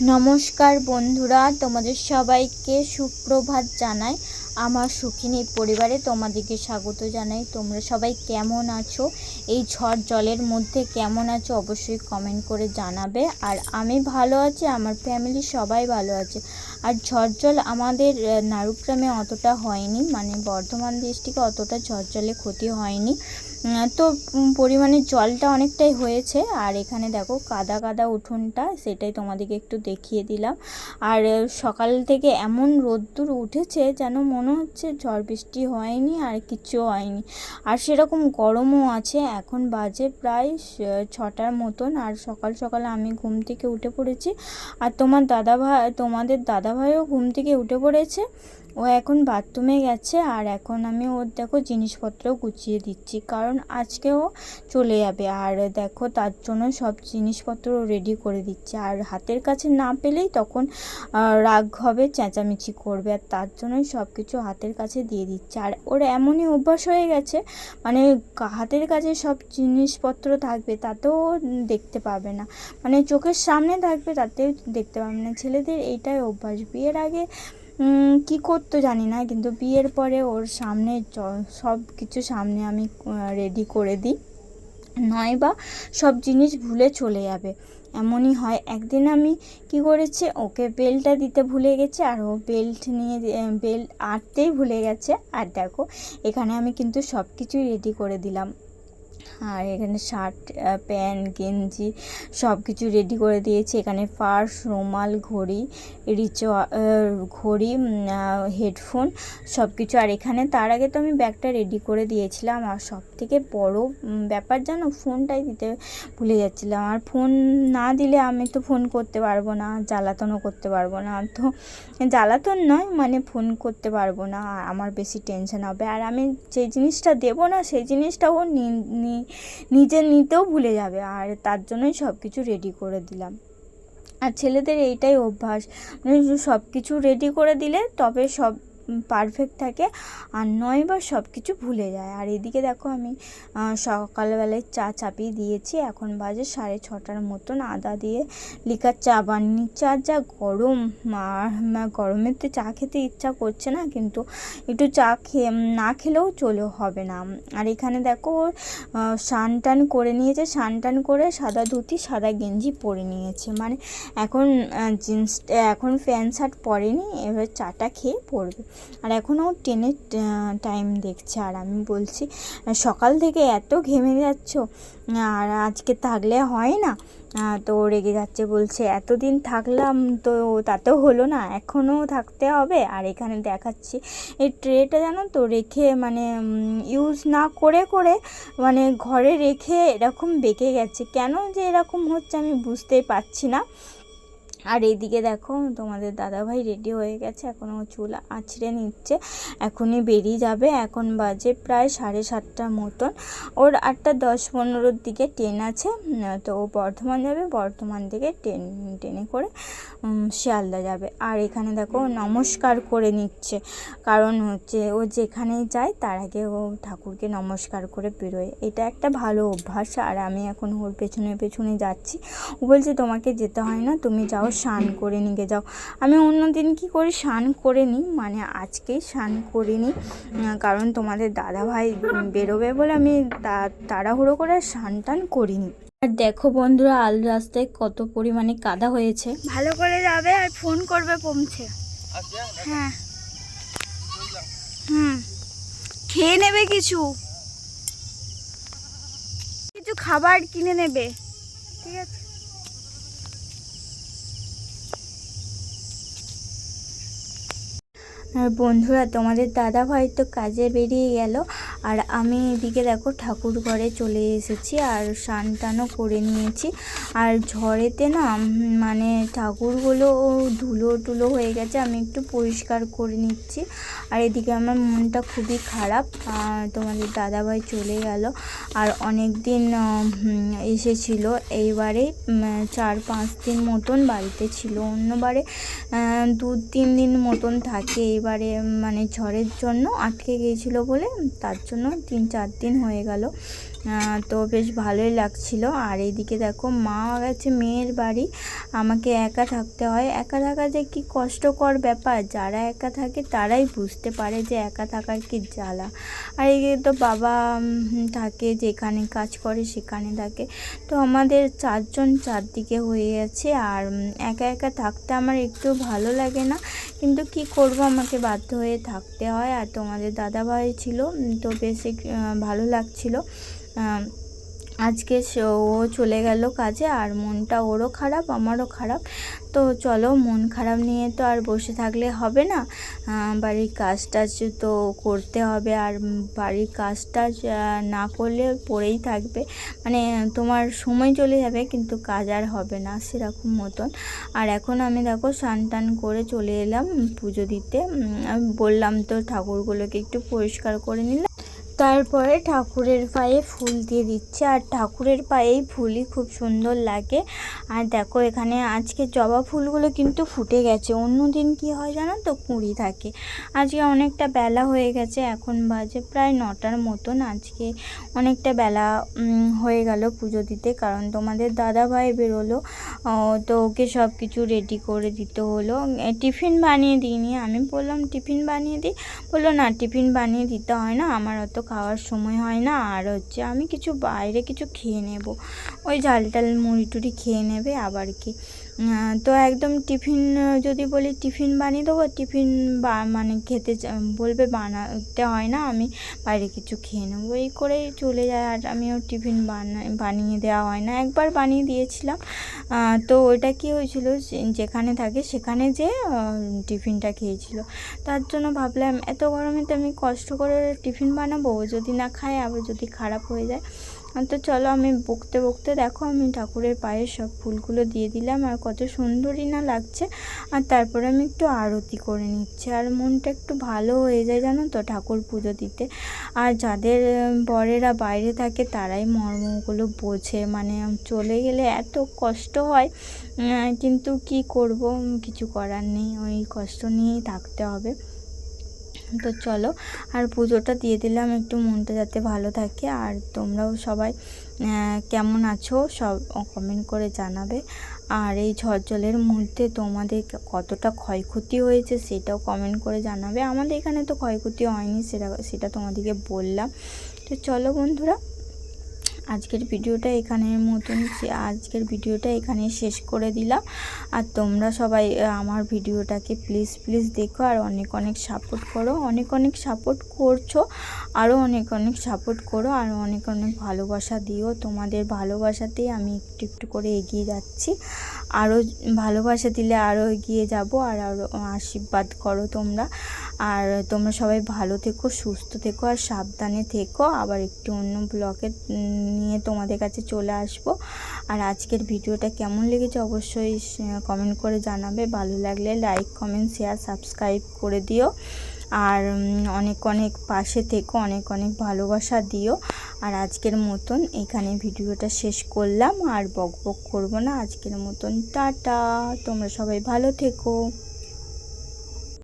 নমস্কার বন্ধুরা, তোমাদের সবাইকে সুপ্রভাত জানাই। আমার সুখিনী পরিবারে তোমাদেরকে স্বাগত জানাই। তোমরা সবাই কেমন আছো? এই ঝড় জলের মধ্যে কেমন আছো অবশ্যই কমেন্ট করে জানাবে। আর আমি ভালো আছি, আমার ফ্যামিলি সবাই ভালো আছে। আর ঝড় জল আমাদের নারুগ্রামে অতটা হয়নি মানে বর্ধমান ডিস্ট্রিক্টে অতটা ঝড় জলে ক্ষতি হয়নি। তো পরিমাণে জলটা অনেকটাই হয়েছে। আর এখানে দেখো, কাদা কাদা উঠোনটা, সেটাই তোমাদেরকে একটু দেখিয়ে দিলাম। আর সকাল থেকে এমন রোদ্দুর উঠেছে যেন মনে হচ্ছে ঝড় বৃষ্টি হয়নি আর কিচ্ছু হয়নি। আর সেরকম গরমও আছে, এখন বাজে প্রায় ছটার মতন। আর সকাল সকাল আমি ঘুম থেকে উঠে পড়েছি। আর তোমার দাদা ভাই তোমাদের দাদা ভাইও ঘুম থেকে উঠে পড়েছে। ও এখন বাথরুমে গেছে আর এখন আমি ওর দেখো জিনিসপত্র গুছিয়ে দিচ্ছি, কারণ আজকেও চলে যাবে। আর দেখো তার জন্য সব জিনিসপত্র রেডি করে দিচ্ছে। আর হাতের কাছে না পেলেই তখন রাগ হবে, চেঁচামেচি করবে। আর তার জন্যই সব কিছু হাতের কাছে দিয়ে দিচ্ছে। আর ওর এমনই অভ্যাস হয়ে গেছে মানে হাতের কাছে সব জিনিসপত্র থাকবে তাতেও দেখতে পাবে না। মানে চোখের সামনে থাকবে তাতেও দেখতে পাবে না। ছেলেদের এইটাই অভ্যাস। বিয়ের আগে কি করতো জানি না, কিন্তু বিয়ের পরে ওর সামনে সব কিছু সামনে আমি রেডি করে দিই। নয় বা সব জিনিস ভুলে চলে যাবে। এমনই হয়। একদিন আমি কি করেছি, ওকে বেল্টটা দিতে ভুলে গেছে আর ও বেল্ট নিয়ে বেল্ট আটতেই ভুলে গেছে। আর দেখো, এখানে আমি কিন্তু সব কিছুই রেডি করে দিলাম। আর এখানে শার্ট প্যান্ট, গেঞ্জি সব কিছু রেডি করে দিয়েছি। এখানে পার্স রুমাল, ঘড়ি, রিচ ঘড়ি হেডফোন সব কিছু আর এখানে তার আগে তো আমি ব্যাগটা রেডি করে দিয়েছিলাম। আর সব থেকে বড়ো ব্যাপার জানো, ফোনটাই দিতে ভুলে যাচ্ছিলাম। আর ফোন না দিলে আমি তো ফোন করতে পারব না, জ্বালাতনও করতে পারব না। তো জ্বালাতন নয় মানে ফোন করতে পারব না, আমার বেশি টেনশন হবে। আর আমি যে জিনিসটা দেবো না, সেই জিনিসটা ও নি- নি- নিজে নিতেও ভুলে যাবে আর তার জন্যই সব কিছু রেডি করে দিলাম। আর ছেলেদের এইটাই অভ্যাস মানে সব কিছু রেডি করে দিলে তবে সব পারফেক্ট থাকে, আর নয় বা সব কিছু ভুলে যায়। আর এদিকে দেখো আমি সকালবেলায় চা চাপিয়ে দিয়েছি। এখন বাজে সাড়ে ছটার মতন। আদা দিয়ে লিকার চা বানিয়ে আর যা গরম আর গরমের তো চা খেতে ইচ্ছা করছে না, কিন্তু একটু চা খেয়ে না খেলেও চলে হবে না। আর এখানে দেখো স্নান টান করে নিয়েছে। স্নান টান করে সাদা ধুতি, সাদা গেঞ্জি পরে নিয়েছে। মানে এখন জিন্স, এখন প্যান্ট শার্ট পরেনি, এবার চাটা খেয়ে পরবে। আর এখনও ট্রেনের টাইম দেখছে। আর আমি বলছি, সকাল থেকে এত ঘেমে যাচ্ছ, আর আজকে থাকলে হয় না। তো রেগে যাচ্ছে, বলছে, এতদিন থাকলাম তো তাতেও হলো না, এখনও থাকতে হবে। আর এখানে দেখাচ্ছি, এই ট্রেটা জানো তো, রেখে মানে ইউজ না করে করে মানে ঘরে রেখে এরকম বেঁকে গেছে। কেন যে এরকম হচ্ছে আমি বুঝতেই পারছি না। আর এইদিকে দেখো, তোমাদের দাদাভাই রেডি হয়ে গেছে, এখন ও চুল আছড়ে নিচ্ছে, এখনই বেরিয়ে যাবে, এখন বাজে প্রায় সাড়ে সাতটার মতন। ওর আটটা দশ পনেরোর দিকে ট্রেন আছে তো ও বর্ধমান যাবে, বর্ধমান থেকে ট্রেন ট্রেনে করে শিয়ালদা যাবে। আর এখানে দেখো নমস্কার করে নিচ্ছে, কারণ হচ্ছে ও যেখানেই যায়, তার আগে ও ঠাকুরকে নমস্কার করে বেরোয়। এটা একটা ভালো অভ্যাস, আর আমি এখন ওর পেছনে পেছনে যাচ্ছি। ও বলছে, তোমাকে যেতে হয় না, তুমি যাও স্নান করে নিয়ে যাও। আমি অন্য দিন কী করি? স্নান করে নিই মানে আজকেই স্নান করে নিই। কারণ তোমাদের দাদাভাই বেরোবে বলে আমি তা- তাড়াহুড়ো করে আর স্নান টান করিনি। আর দেখো বন্ধুরা আল রাস্তায় কত পরিমাণে কাদা হয়েছে। ভালো করে যাবে আর ফোন করবে পৌঁছে হ্যাঁ। হুম। খেয়ে নেবে কিছু? কিছু খাবার কিনে নেবে। ঠিক আছে। বন্ধুরা, তোমাদের দাদা ভাই তো কাজে বেরিয়ে গেল। আর আমি এদিকে দেখো ঠাকুর ঘরে চলে এসেছি আর স্নান টানও করে নিয়েছি। আর ঝড়েতে না মানে ঠাকুরগুলো ধুলো টুলো হয়ে গেছে, আমি একটু পরিষ্কার করে নিচ্ছি। আর এদিকে আমার মনটা খুবই খারাপ তোমাদের দাদাভাই চলে গেল। আর অনেক দিন এসেছিল, এইবারে চার পাঁচ দিন মতন বাড়িতে ছিল অন্যবারে। দু তিন দিন মতন থাকে এবারে মানে ঝড়ের জন্য আটকে গিয়েছিল বলে, তার জন্য তিন চার দিন হয়ে গেল। তো বেশ ভালোই লাগছিল। আর এইদিকে দেখো, মা গেছে মেয়ের বাড়ি। আমাকে একা থাকতে হয়। একা থাকা যে কি কষ্টকর ব্যাপার। যারা একা থাকে, তারাই বুঝতে পারে যে একা থাকার কি জ্বালা। আর এইদিকে তো বাবা থাকে, যেখানে কাজ করে, সেখানে থাকে। তো আমাদের চারজন চারদিকে হয়ে গেছে। আর একা একা থাকতে আমার একটু ভালো লাগে না। কিন্তু কি করব? আমাকে বাধ্য হয়ে থাকতে হয়। আর তোমাদের দাদাভাই ছিল তো বেশ ভালো লাগছিল। আজকে সে- ও চলে গেল কাজে আর মনটা ওরও খারাপ, আমারও খারাপ। তো চলো মন খারাপ নিয়ে তো আর বসে থাকলে হবে না। বাড়ির কাজ টাজ তো করতে হবে আর বাড়ির কাজ টাজ না করলে পড়েই থাকবে। মানে তোমার সময় চলে যাবে কিন্তু কাজ আর হবে না সেরকম মতন। আর এখন আমি দেখো স্নান টান করে চলে এলাম পুজো দিতে। আমি বললাম তো ঠাকুরগুলোকে একটু পরিষ্কার করে নিলাম। তারপরে ঠাকুরের পায়ে ফুল দিয়ে দিচ্ছে। আর ঠাকুরের পায়েই ফুলই খুব সুন্দর লাগে। আর দেখো, এখানে আজকে জবা ফুলগুলো কিন্তু ফুটে গেছে। অন্য দিন কি হয় জানো তো? কুঁড়ি থাকে। আজকে অনেকটা বেলা হয়ে গেছে। এখন বাজে প্রায় নটার মতন। আজকে অনেকটা বেলা হয়ে গেল পুজো দিতে। কারণ তোমাদের দাদা ভাই বেরোলো। তো ওকে সব কিছু রেডি করে দিতে হলো। টিফিন বানিয়ে দিইনি। আমি বললাম, টিফিন বানিয়ে দিই? বলল, না, টিফিন বানিয়ে দিতে হয় না। আমার অত খাওয়ার সময় হয় না। আর হচ্ছে আমি কিছু বাইরে কিছু খেয়ে নেব। ওই ঝাল টাল মুড়ি টুড়ি খেয়ে নেবে আবার কি। তো একদম টিফিন, যদি বলি টিফিন বানিয়ে দেবো, টিফিন বা মানে খেতে বলবে বানাতে হয় না, আমি বাইরে কিছু খেয়ে নেব। এই করেই চলে যায়, আর আমিও টিফিন বানা, বানিয়ে দেওয়া হয় না। একবার বানিয়ে দিয়েছিলাম। তো ওইটা কি হয়েছিল যেখানে থাকে সেখানে যে টিফিনটা খেয়েছিল। তার জন্য ভাবলাম এত গরমে তো আমি কষ্ট করে টিফিন বানাবো ও যদি না খায়, আবার যদি খারাপ হয়ে যায়। তো চলো আমি বকতে বকতে দেখো, আমি ঠাকুরের পায়ে সব ফুলগুলো দিয়ে দিলাম। আর কত সুন্দরই না লাগছে। আর তারপরে আমি একটু আরতি করে নিচ্ছি। আর মনটা একটু ভালো হয়ে যায় জানো তো ঠাকুর পুজো দিতে। আর যাদের বরেরা বাইরে থাকে, তারাই মর্মগুলো বোঝে। মানে চলে গেলে এত কষ্ট হয়। কিন্তু কি করব? কিছু করার নেই। ওই কষ্ট নিয়েই থাকতে হবে। তো চলো, আর পুজোটা দিয়ে দিলাম একটু মনটা যাতে ভালো থাকে। আর তোমরাও সবাই কেমন আছো সব কমেন্ট করে জানাবে। আর এই ঝড় জলের মধ্যে তোমাদের কতটা ক্ষয়ক্ষতি হয়েছে সেটাও কমেন্ট করে জানাবে। আমাদের এখানে তো ক্ষয়ক্ষতি হয়নি, সেটা সেটা তোমাদেরকে বললাম। তো চলো বন্ধুরা আজকের ভিডিওটা এখানের মতন আজকের ভিডিওটা এখানে শেষ করে দিলাম। আর তোমরা সবাই আমার ভিডিওটাকে প্লিজ প্লিজ দেখো আর অনেক অনেক সাপোর্ট করো। অনেক অনেক সাপোর্ট করছ। আরও অনেক অনেক সাপোর্ট করো। আর অনেক অনেক ভালোবাসা দিও। তোমাদের ভালোবাসাতেই আমি একটু একটু করে এগিয়ে যাচ্ছি। আরও ভালোবাসা দিলে আরও এগিয়ে যাব আর আরও আশীর্বাদ করো তোমরা। আর তোমরা সবাই ভালো থেকো, সুস্থ থেকো আর সাবধানে থেকো। আবার একটু অন্য ব্লগে নিয়ে তোমাদের কাছে চলে আসব। আর আজকের ভিডিওটা কেমন লেগেছে অবশ্যই কমেন্ট করে জানাবে। ভালো লাগলে লাইক কমেন্ট শেয়ার সাবস্ক্রাইব করে দিও। আর অনেক অনেক পাশে থেকো, অনেক অনেক ভালোবাসা দিও। আর আজকের মতন এখানে ভিডিওটা শেষ করলাম। আর বক বক করব না। আজকের মতন টাটা। তোমরা সবাই ভালো থেকো।